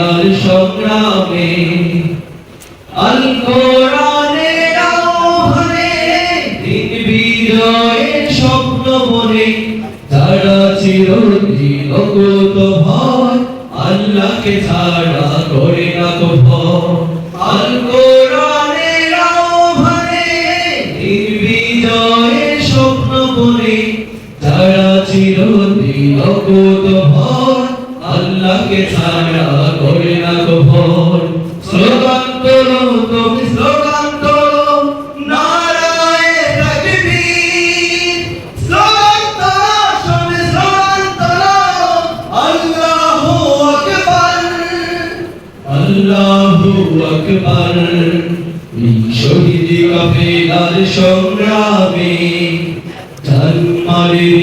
কাফেলার সংগ্রামে আল কোরআনের আহ্বানে দিন বিজয়ের স্বপ্ন মনে, যারা চিরদিন অকুত ভয়, আল্লাহকে ছাড়া করে না তো ভয়। আল কোরআনের আহ্বানে দিন বিজয়ের স্বপ্ন মনে, যারা চিরদিন অকুত ভয় আল্লাহকে ছাড়া করে না ভয় স্লোগান তোলো তুমি স্লোগান তোলো নারায়ে তাকবীর সংগ্রামে জানমালের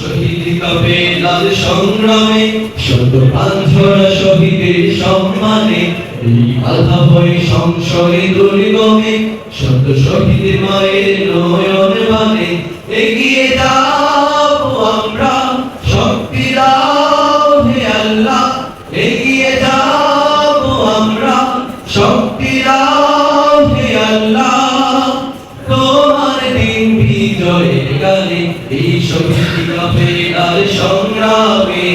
শহীদ সংগ্রামে শত প্রাণঝরা শহীদের সম্মানে এই দুর্গমে শত শহীদ মায়ের নয়ন শহীদ আর সংগ্রামে